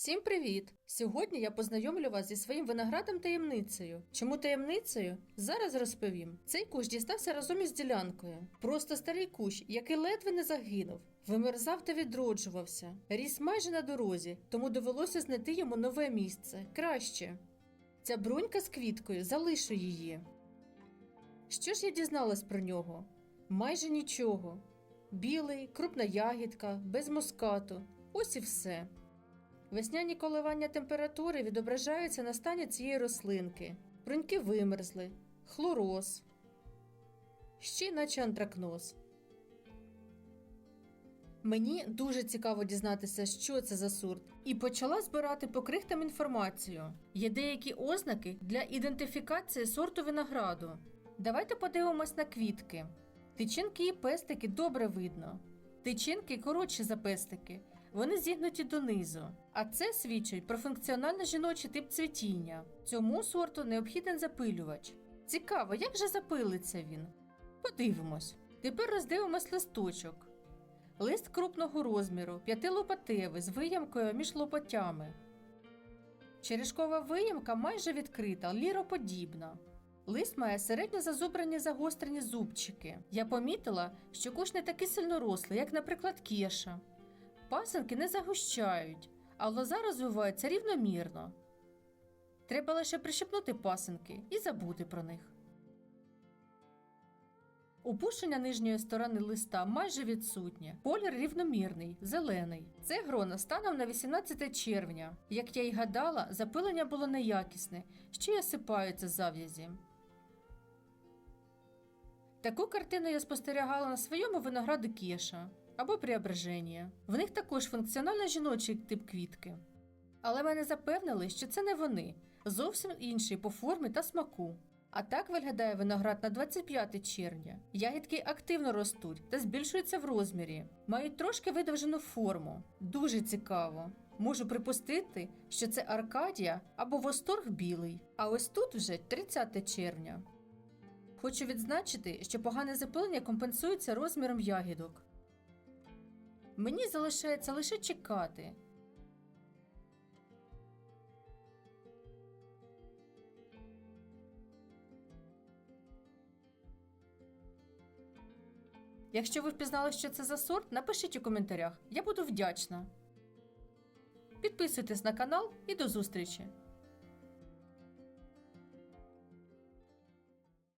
Всім привіт! Сьогодні я познайомлю вас зі своїм виноградом таємницею. Чому таємницею? Зараз розповім. Цей кущ дістався разом із ділянкою. Просто старий кущ, який ледве не загинув. Вимерзав та відроджувався. Ріс майже на дорозі, тому довелося знайти йому нове місце. Краще. Ця брунька з квіткою, залишу її. Що ж я дізналась про нього? Майже нічого. Білий, крупна ягідка, без мускату. Ось і все. Весняні коливання температури відображаються на стані цієї рослинки. Бруньки вимерзли, хлороз, ще наче антракноз. Мені дуже цікаво дізнатися, що це за сорт, і почала збирати по крихтам інформацію. Є деякі ознаки для ідентифікації сорту винограду. Давайте подивимось на квітки. Тичинки і пестики добре видно. Тичинки коротші за пестики, вони зігнуті донизу. А це свідчить про функціонально жіночий тип цвітіння. Цьому сорту необхіден запилювач. Цікаво, як же запилиться він? Подивимось. Тепер роздивимось листочок. Лист крупного розміру, п'ятилопатевий з виямкою між лопатями. Черешкова виямка майже відкрита, ліроподібна. Лист має середньо зазубрані загострені зубчики. Я помітила, що куш не такий сильнорослий, як, наприклад, кеша. Пасинки не загущають, а лоза розвивається рівномірно. Треба лише прищепнути пасинки і забути про них. Опушення нижньої сторони листа майже відсутнє. Колір рівномірний, зелений. Це грона станом на 18 червня. Як я й гадала, запилення було неякісне, ще й осипаються зав'язі. Таку картину я спостерігала на своєму винограду кеша або преображення. В них також функціонально жіночий тип квітки. Але мене запевнили, що це не вони, зовсім інший по формі та смаку. А так виглядає виноград на 25 червня. Ягідки активно ростуть та збільшуються в розмірі, мають трошки видовжену форму. Дуже цікаво. Можу припустити, що це Аркадія або восторг білий. А ось тут вже 30 червня. Хочу відзначити, що погане запилення компенсується розміром ягідок. Мені залишається лише чекати. Якщо ви впізнали, що це за сорт, напишіть у коментарях. Я буду вдячна. Підписуйтесь на канал і до зустрічі!